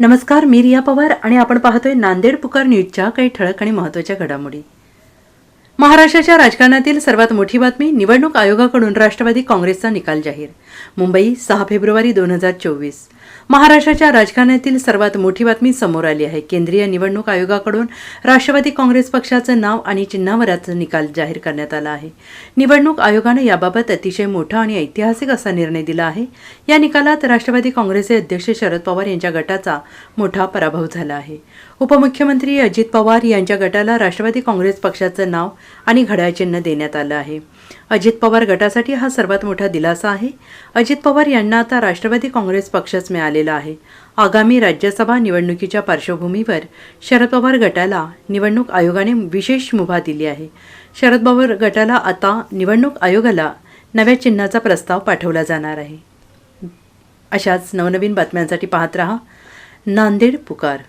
नमस्कार मी रिया पवार आणि आपण पाहतोय नांदेड पुकार न्यूजच्या काही ठळक आणि महत्त्वाच्या घडामोडी. महाराष्ट्राच्या राजकारणातील सर्वात मोठी बातमी निवडणूक आयोगाकडून राष्ट्रवादी काँग्रेसचा निकाल जाहीर. मुंबई सहा फेब्रुवारी दोन हजार चोवीस. महाराष्ट्राच्या राजकारणातील सर्वात मोठी बातमी समोर आली आहे. केंद्रीय निवडणूक आयोगाकडून राष्ट्रवादी काँग्रेस पक्षाचं नाव आणि चिन्हावरच निकाल जाहीर करण्यात आला आहे. निवडणूक आयोगानं याबाबत अतिशय मोठा आणि ऐतिहासिक असा निर्णय दिला आहे. या निकालात राष्ट्रवादी काँग्रेसचे अध्यक्ष शरद पवार यांच्या गटाचा मोठा पराभव झाला आहे. उपमुख्यमंत्री अजित पवार यांच्या गटाला राष्ट्रवादी काँग्रेस पक्षाचं नाव आणि घड्याळ चिन्ह देण्यात आलं आहे. अजित पवार गटासाठी हा सर्वात मोठा दिलासा आहे. अजित पवार यांना आता राष्ट्रवादी काँग्रेस पक्षच मिळालेला आहे. आगामी राज्यसभा निवडणुकीच्या पार्श्वभूमीवर शरद पवार गटाला निवडणूक आयोगाने विशेष मुभा दिली आहे. शरद पवार गटाला आता निवडणूक आयोगाला नव्या चिन्हाचा प्रस्ताव पाठवला जाणार आहे. अशाच नवनवीन बातम्यांसाठी पाहत रहा. नांदेड पुकार.